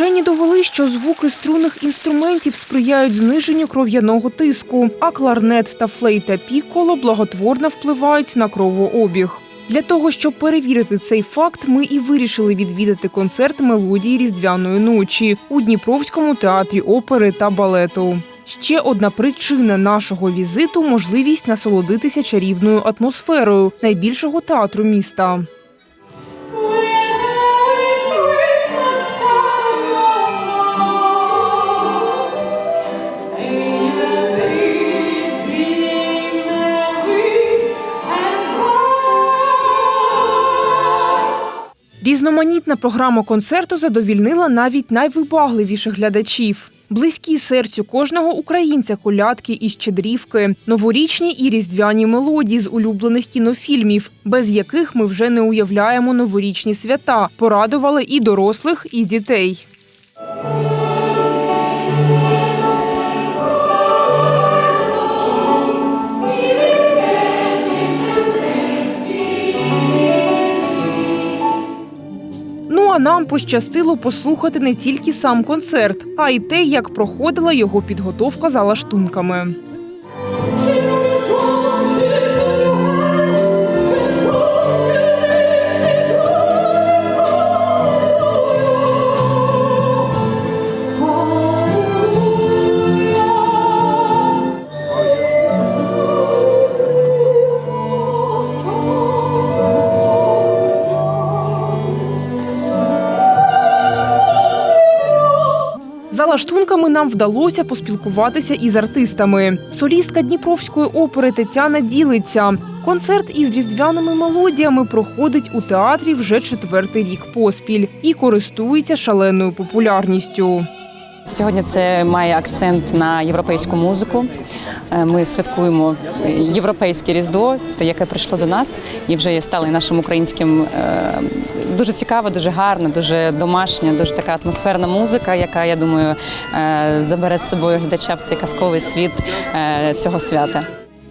Вчені довели, що звуки струнних інструментів сприяють зниженню кров'яного тиску, а кларнет та флейта пікколо благотворно впливають на кровообіг. Для того, щоб перевірити цей факт, ми і вирішили відвідати концерт мелодії Різдвяної ночі у Дніпровському театрі опери та балету. Ще одна причина нашого візиту можливість насолодитися чарівною атмосферою найбільшого театру міста. Різноманітна програма концерту задовільнила навіть найвибагливіших глядачів. Близькі серцю кожного українця колядки і щедрівки, новорічні і різдвяні мелодії з улюблених кінофільмів, без яких ми вже не уявляємо новорічні свята, порадували і дорослих, і дітей. А нам пощастило послухати не тільки сам концерт, а й те, як проходила його підготовка за лаштунками. За лаштунками нам вдалося поспілкуватися із артистами. Солістка Дніпровської опери Тетяна ділиться. Концерт із різдвяними мелодіями проходить у театрі вже четвертий рік поспіль і користується шаленою популярністю. Сьогодні це має акцент на європейську музику. Е, Ми святкуємо європейське різдво, яке прийшло до нас, і вже є стало нашим українським. е, Дуже цікава, дуже гарна, дуже домашня, дуже така атмосферна музика, яка я думаю е, забере з собою глядача в цей казковий світ цього свята.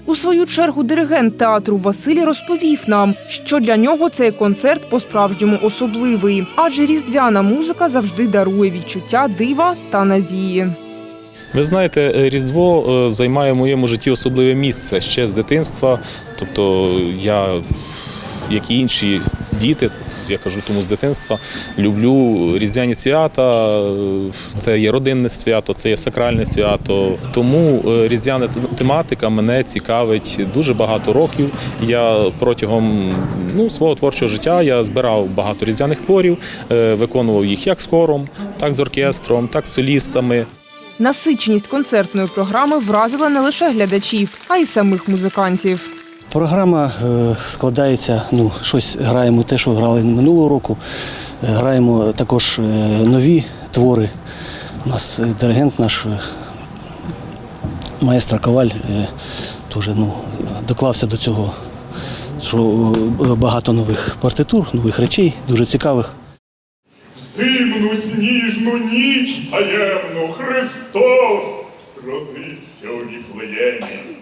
У свою чергу диригент театру Василь розповів нам, що для нього цей концерт по-справжньому особливий, адже різдвяна музика завжди дарує відчуття дива та надії. Ви знаєте, Різдво е, займає в моєму житті особливе місце ще з дитинства. Тобто я, як і інші діти, я кажу тому з дитинства, люблю різдвяні свята. Це є родинне свято, це є сакральне свято. Тому е, різдвяна тематика мене цікавить дуже багато років. Я протягом ну, свого творчого життя я збирав багато різдвяних творів, е, виконував їх як з хором, так з оркестром, так з солістами. Насиченість концертної програми вразила не лише глядачів, а й самих музикантів. Програма е, складається, ну, щось граємо те, що грали минулого року. Е, Граємо також е, нові твори. У нас диригент наш маестро Коваль теж ну, доклався до цього, що багато нових партитур, нових речей, дуже цікавих. Зимну сніжну ніч таємну Христос родився у Віфлеємі.